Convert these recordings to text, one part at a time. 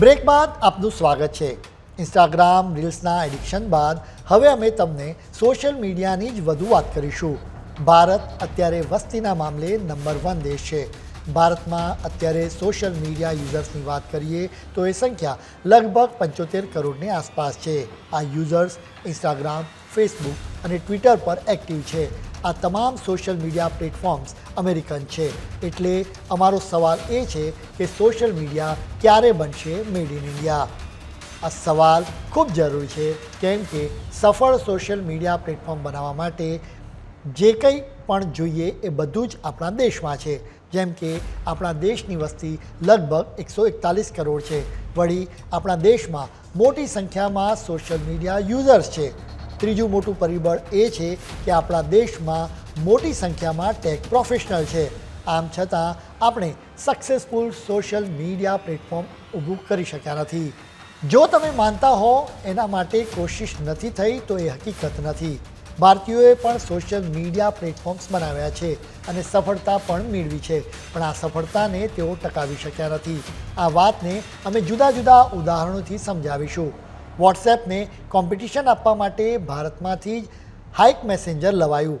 Break બાદ આપનું સ્વાગત છે. ઇન્સ્ટાગ્રામ રીલ્સના એડિક્શન બાદ હવે અમે તમને સોશિયલ મીડિયાની જ વધુ વાત કરીશું. ભારત અત્યારે વસ્તીના મામલે નંબર વન દેશ છે. ભારતમાં અત્યારે સોશિયલ મીડિયા યુઝર્સની વાત કરીએ તો એ સંખ્યા લગભગ પંચોતેર કરોડની આસપાસ છે. આ યુઝર્સ ઇન્સ્ટાગ્રામ ફેસબુક અને ટ્વિટર પર એક્ટિવ છે. આ તમામ સોશિયલ મીડિયા પ્લેટફોર્મ્સ અમેરિકન છે. એટલે અમારો સવાલ એ છે કે સોશિયલ મીડિયા ક્યારે બનશે મેડ ઇન ઇન્ડિયા આ સવાલ ખૂબ જરૂરી છે, કેમ કે સફળ સોશિયલ મીડિયા પ્લેટફોર્મ બનાવવા માટે જે કંઈ પણ જોઈએ એ બધું જ આપણા દેશમાં છે. જેમ કે આપણા દેશની વસ્તી લગભગ એકસો એકતાલીસ કરોડ છે. વળી આપણા દેશમાં મોટી સંખ્યામાં સોશિયલ મીડિયા યુઝર્સ છે. ત્રીજું મોટું પરિબળ એ છે કે આપણા દેશમાં મોટી સંખ્યામાં ટેક પ્રોફેશનલ છે. આમ છતાં આપણે સક્સેસફુલ સોશિયલ મીડિયા પ્લેટફોર્મ ઊભું કરી શક્યા નથી. જો તમે માનતા હો એના માટે કોશિશ નથી થઈ તો એ હકીકત નથી. ભારતીયોએ પણ સોશિયલ મીડિયા પ્લેટફોર્મ્સ બનાવ્યા છે અને સફળતા પણ મેળવી છે. પણ આ સફળતાને તેઓ ટકાવી શક્યા નથી. આ વાતને અમે જુદા જુદા ઉદાહરણોથી સમજાવીશું. વોટ્સએપને કોમ્પિટિશન આપવા માટે ભારતમાંથી જ હાઇક મેસેન્જર લવાયું.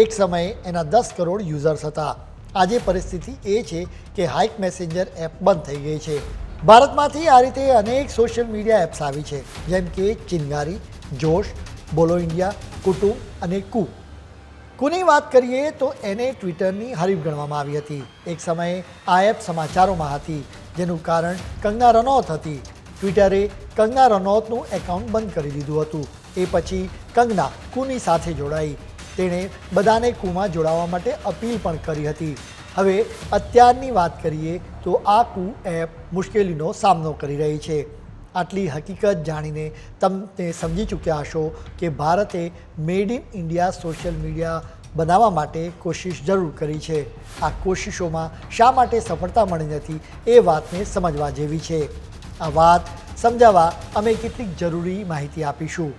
એક સમયે એના દસ કરોડ યુઝર્સ હતા. આજે પરિસ્થિતિ એ છે કે હાઇક મેસેન્જર એપ બંધ થઈ ગઈ છે. ભારતમાંથી આ રીતે અનેક સોશિયલ મીડિયા એપ્સ આવી છે, જેમ કે ચિનગારી, જોશ, બોલો ઇન્ડિયા, કુટુંબ અને કુ. કુની વાત કરીએ તો એને ટ્વિટરની હરીફ ગણવામાં આવી હતી. એક સમયે આ એપ સમાચારોમાં હતી, જેનું કારણ કંગના રનૌત હતી. ટ્વિટરે કંગના રનૌતનું એકાઉન્ટ બંધ કરી દીધું હતું. એ પછી કંગના કુની સાથે જોડાઈ. તેણે બધાને કુમાં જોડાવા માટે અપીલ પણ કરી હતી. હવે અત્યારની વાત કરીએ તો આ કુ એપ મુશ્કેલીનો સામનો કરી રહી છે. આટલી હકીકત જાણીને તમને સમજી ચૂક્યા હશો કે ભારતે made in India social media બનાવવા માટે કોશિશ જરૂર કરી છે. આ કોશિશોમાં શા માટે સફળતા મળી નથી એ વાતને સમજવા જેવી છે. આ વાત સમજાવવા અમે કેટલીક જરૂરી માહિતી આપીશું.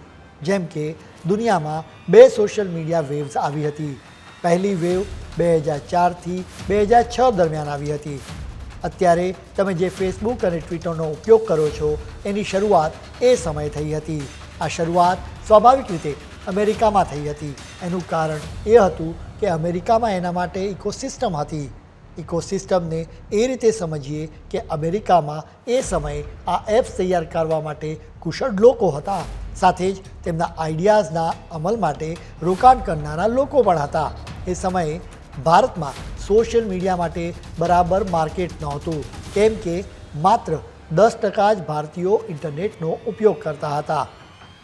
જેમ કે, દુનિયામાં બે સોશિયલ મીડિયા વેવ્સ આવી હતી. પહેલી વેવ બે હજાર ચારથી બે હજાર છ દરમિયાન આવી હતી. અત્યારે તમે જે ફેસબુક અને ટ્વિટરનો ઉપયોગ કરો છો, એની શરૂઆત એ સમયે થઈ હતી. આ શરૂઆત સ્વાભાવિક રીતે અમેરિકામાં થઈ હતી. એનું કારણ એ હતું કે અમેરિકામાં એના માટે ઇકોસિસ્ટમ હતી. ઇકોસિસ્ટમને એ રીતે સમજીએ કે અમેરિકામાં એ સમયે આ એપ્સ તૈયાર કરવા માટે કુશળ લોકો હતા. સાથે જ તેમના આઈડિયાઝના અમલ માટે રોકાણ કરનારા લોકો પણ હતા. એ સમયે ભારતમાં સોશિયલ મીડિયા માટે બરાબર માર્કેટ નહોતું. કેમ કે માત્ર દસ ટકા જ ભારતીયો ઇન્ટરનેટનો ઉપયોગ કરતા હતા.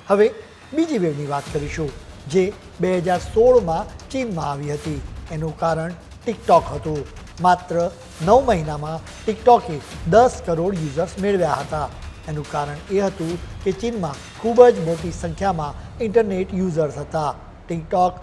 હવે બીજી વેવની વાત કરીશું, જે બે હજાર સોળમાં ચીનમાં આવી હતી. એનું કારણ ટિકટોક હતું. માત્ર નવ મહિનામાં ટિકટોકે દસ કરોડ યુઝર્સ મેળવ્યા હતા. એનું કારણ એ હતું કે ચીનમાં ખૂબ જ મોટી સંખ્યામાં ઇન્ટરનેટ યુઝર્સ હતા. ટિકટોક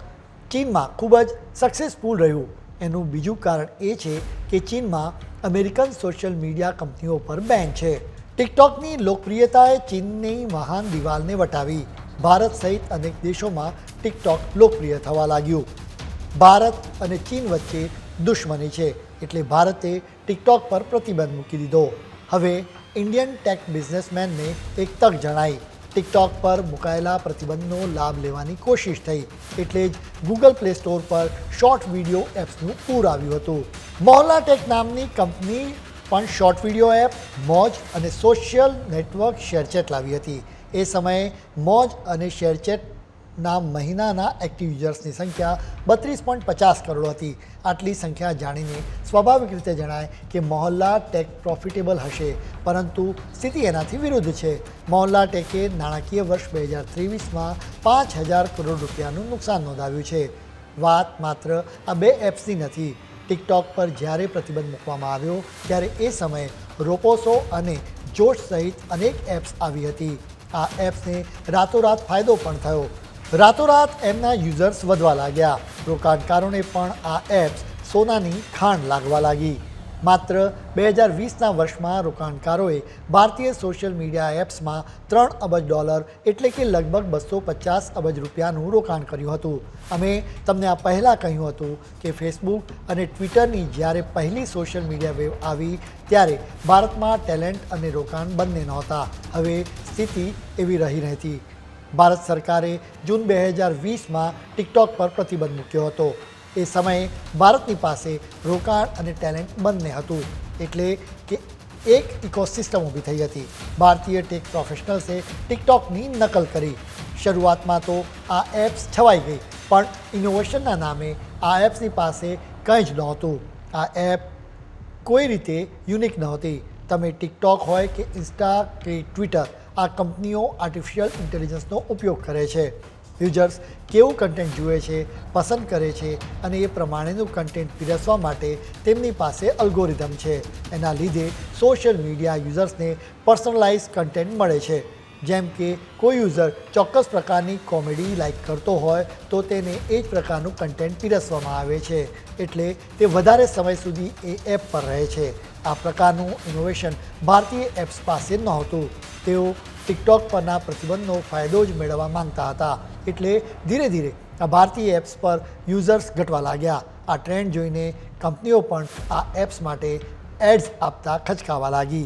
ચીનમાં ખૂબ જ સક્સેસફુલ રહ્યું. એનું બીજું કારણ એ છે કે ચીનમાં અમેરિકન સોશિયલ મીડિયા કંપનીઓ પર બેન છે. ટિકટોકની લોકપ્રિયતાએ ચીનની મહાન દિવાલને વટાવી. ભારત સહિત અનેક દેશોમાં ટિકટોક લોકપ્રિય થવા લાગ્યું. ભારત અને ચીન વચ્ચે દુશ્મની છે એટલે ભારતે ટિકટોક પર પ્રતિબંધ મૂકી દીધો. હવે ઇન્ડિયન ટેક બિઝનેસમેનને એક તક જણાઈ. ટિકટોક પર મુકાયેલા પ્રતિબંધનો લાભ લેવાની કોશિશ થઈ એટલે જ ગૂગલ પ્લે સ્ટોર પર શોર્ટ વીડિયો એપ્સનું પૂર આવ્યું હતું. મોહલા ટેક નામની કંપની પણ શોર્ટ વીડિયો એપ, મોજ અને સોશિયલ નેટવર્ક શેરચેટ લાવી હતી. એ સમયે મોજ અને શેરચેટના મહિનાના એક્ટિવ યુઝર્સની સંખ્યા બત્રીસ પોઈન્ટ પચાસ કરોડ હતી. આટલી સંખ્યા જાણીને સ્વાભાવિક રીતે જણાય કે મોહલ્લા ટેક પ્રોફિટેબલ હશે, પરંતુ સ્થિતિ એનાથી વિરુદ્ધ છે. મોહલ્લા ટેકે નાણાકીય વર્ષ બે હજાર ત્રેવીસમાં પાંચ હજાર કરોડ રૂપિયાનું નુકસાન નોંધાવ્યું છે. વાત માત્ર આ બે એપ્સની નથી. ટિકટોક પર જ્યારે પ્રતિબંધ મૂકવામાં આવ્યો, ત્યારે એ સમયે રોપોસો અને જોશ સહિત અનેક એપ્સ આવી હતી. આ એપ્સને રાતોરાત ફાયદો પણ થયો. રાતોરાત એમના યુઝર્સ વધવા લાગ્યા. રોકાણકારોને પણ આ એપ્સ સોનાની ખાણ લાગવા લાગી. માત્ર બે હજાર વીસના વર્ષમાં રોકાણકારોએ ભારતીય સોશિયલ મીડિયા એપ્સમાં ત્રણ અબજ ડોલર એટલે કે લગભગ બસો પચાસ અબજ રૂપિયાનું રોકાણ કર્યું હતું. અમે તમને આ પહેલાં કહ્યું હતું કે ફેસબુક અને ટ્વિટરની જ્યારે પહેલી સોશિયલ મીડિયા વેવ આવી, ત્યારે ભારતમાં ટેલેન્ટ અને રોકાણ બંને નહોતા. હવે સ્થિતિ એવી રહી નથી ભારત સરકારે જૂન બે હજાર વીસમાં ટિકટોક પર પ્રતિબંધ મૂક્યો હતો. એ સમયે ભારતની પાસે રોકાણ અને ટેલેન્ટ બંને હતું. એટલે કે એક ઇકોસિસ્ટમ ઊભી થઈ હતી. ભારતીય ટેક પ્રોફેશનલ્સે ટિકટોકની નકલ કરી. શરૂઆતમાં તો આ એપ્સ છવાઈ ગઈ, પણ ઇનોવેશનના નામે આ એપ્સની પાસે કંઈ જ નહોતું. આ એપ કોઈ રીતે યુનિક નહોતી. તમે ટિકટોક હોય કે ઇન્સ્ટા કે ટ્વિટર આ કંપનીઓ આર્ટિફિશિયલ ઇન્ટેલિજન્સનો ઉપયોગ કરે છે. યુઝર્સ કેવું કન્ટેન્ટ જુએ છે, પસંદ કરે છે અને એ પ્રમાણેનું કન્ટેન્ટ પીરસવા માટે તેમની પાસે અલ્ગોરિધમ છે. એના લીધે સોશિયલ મીડિયા યુઝર્સને પર્સનલાઇઝ કન્ટેન્ટ મળે છે. જેમ કે કોઈ યુઝર ચોક્કસ પ્રકારની કોમેડી લાઈક કરતો હોય તો તેને એ જ પ્રકારનું કન્ટેન્ટ પીરસવામાં આવે છે. એટલે તે વધારે સમય સુધી એ એપ પર રહે છે. આ પ્રકારનું ઇનોવેશન ભારતીય એપ્સ પાસે નહોતું. તેઓ ટિકટોક પરના પ્રતિબંધનો ફાયદો જ મેળવવા માંગતા હતા. એટલે ધીરે ધીરે આ ભારતીય એપ્સ પર યુઝર્સ ઘટવા લાગ્યા. આ ટ્રેન્ડ જોઈને કંપનીઓ પણ આ એપ્સ માટે એડ્સ આપતા ખચકાવા લાગી.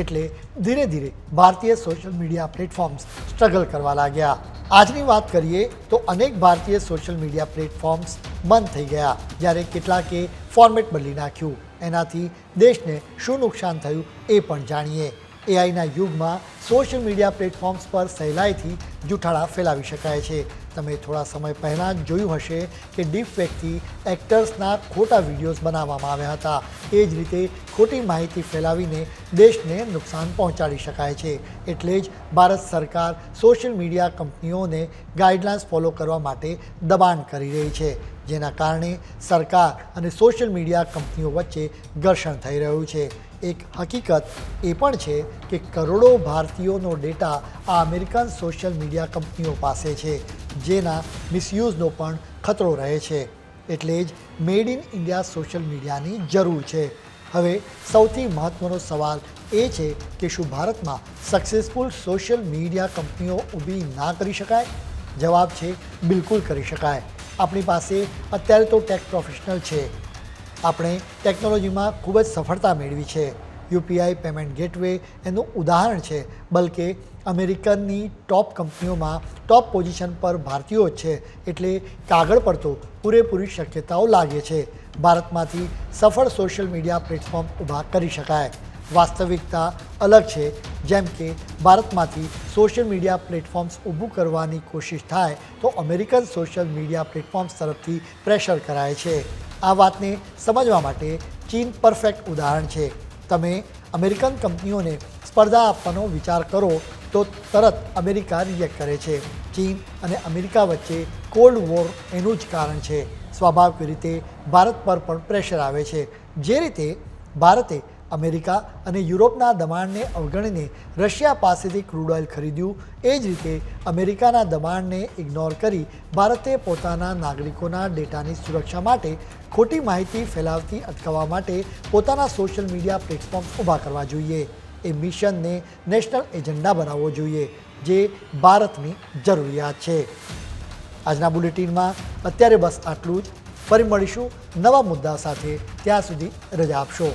એટલે ધીરે ધીરે ભારતીય સોશિયલ મીડિયા પ્લેટફોર્મ્સ સ્ટ્રગલ કરવા લાગ્યા. આજની વાત કરીએ તો અનેક ભારતીય સોશિયલ મીડિયા પ્લેટફોર્મ્સ બંધ થઈ ગયા, જ્યારે કેટલાકે ફોર્મેટ બદલી નાખ્યું. એનાથી દેશને શું નુકસાન થયું એ પણ જાણીએ. એઆઈના યુગમાં સોશિયલ મીડિયા પ્લેટફોર્મ્સ પર સહેલાઈથી જૂઠાણા ફેલાવી શકાય છે. તમે થોડા સમય પહેલાં જ જોયું હશે કે ડીપ ફેકથી એક્ટર્સના ખોટા વિડીયોઝ બનાવવામાં આવ્યા હતા. એ જ રીતે ખોટી માહિતી ફેલાવીને દેશને નુકસાન પહોંચાડી શકાય છે. એટલે જ ભારત સરકાર સોશિયલ મીડિયા કંપનીઓને ગાઈડલાઇન્સ ફોલો કરવા માટે દબાણ કરી રહી છે. જેના કારણે સરકાર અને સોશિયલ મીડિયા કંપનીઓ વચ્ચે ઘર્ષણ થઈ રહ્યું છે. એક હકીકત એ પણ છે કે કરોડો ભારતીયોનો ડેટા આ અમેરિકન સોશિયલ મીડિયા કંપનીઓ પાસે છે, જેના મિસયુઝનો પણ ખતરો રહે છે. એટલે જ મેડ ઇન ઇન્ડિયા સોશિયલ મીડિયાની જરૂર છે. હવે સૌથી મહત્ત્વનો સવાલ એ છે કે શું ભારતમાં સક્સેસફુલ સોશિયલ મીડિયા કંપનીઓ ઊભી ના કરી શકાય? જવાબ છે, બિલકુલ કરી શકાય. આપણી પાસે અત્યારે તો ટેક પ્રોફેશનલ છે. આપણે ટેકનોલોજીમાં ખૂબ જ સફળતા મેળવી છે. યુપીઆઈ પેમેન્ટ ગેટવે એનું ઉદાહરણ છે, બલકે અમેરિકનની ટોપ કંપનીઓમાં ટોપ પોઝિશન પર ભારતીયો જ છે, એટલે કાગળ પર તો પૂરેપૂરી શક્યતાઓ લાગે છે. ભારતમાંથી સફળ સોશિયલ મીડિયા પ્લેટફોર્મ ઊભા કરી શકાય. વાસ્તવિકતા અલગ છે, જેમ કે ભારતમાંથી સોશિયલ મીડિયા પ્લેટફોર્મ્સ ઊભું કરવાની કોશિશ થાય, તો અમેરિકન સોશિયલ મીડિયા પ્લેટફોર્મ્સ તરફથી પ્રેશર કરાય છે. આ વાતને સમજવા માટે ચીન પરફેક્ટ ઉદાહરણ છે. તમે અમેરિકન કંપનીઓને સ્પર્ધા આપવાનો વિચાર કરો, તો તરત અમેરિકા રિએક્ટ કરે છે. ચીન અને અમેરિકા વચ્ચે કોલ્ડ વોર એનું જ કારણ છે. સ્વાભાવિક રીતે ભારત પર પણ પ્રેશર આવે છે. જે રીતે ભારતે અમેરિકા અને યુરોપના દબાણને અવગણીને રશિયા પાસેથી ક્રૂડ ઓઇલ ખરીદ્યું. એ જ રીતે અમેરિકાના દબાણને ઇગ્નોર કરી ભારતે પોતાના નાગરિકોના ડેટાની સુરક્ષા માટે ખોટી માહિતી ફેલાવતી અટકાવવા માટે પોતાના સોશિયલ મીડિયા પ્લેટફોર્મ ઊભા કરવા જોઈએ. એ મિશનને નેશનલ એજન્ડા બનાવવો જોઈએ, જે ભારતની જરૂરિયાત છે. આજના બુલેટિનમાં અત્યારે બસ આટલું જ. ફરી મળીશું નવા મુદ્દા સાથે. ત્યાં સુધી રજા આપશો.